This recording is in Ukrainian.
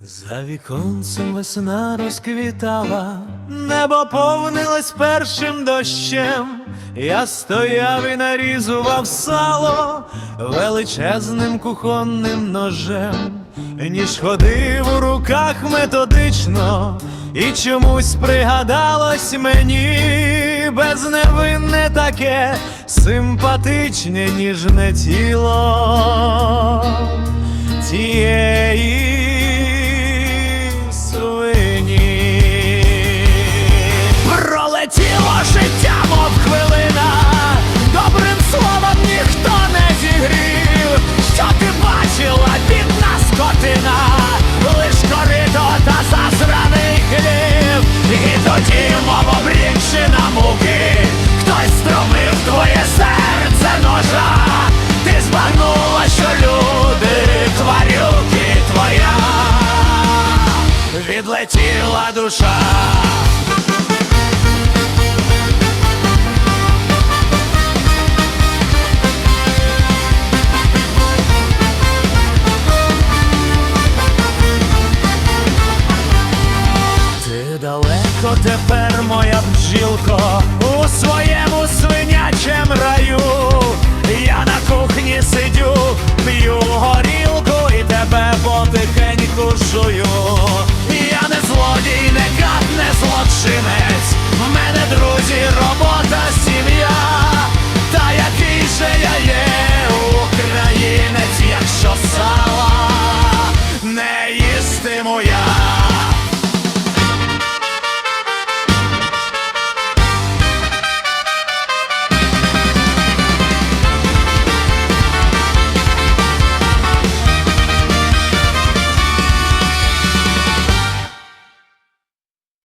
За віконцем весна розквітала, небо повнилось першим дощем. Я стояв і нарізував сало величезним кухонним ножем, ніж ходив у руках методично, і чомусь пригадалось мені безневинне таке симпатичне ніжне тіло ножа. Ти збагнула, що люди, тварюки твоя, відлетіла душа. Ти далеко тепер, моя бджілко, amigo soy yo.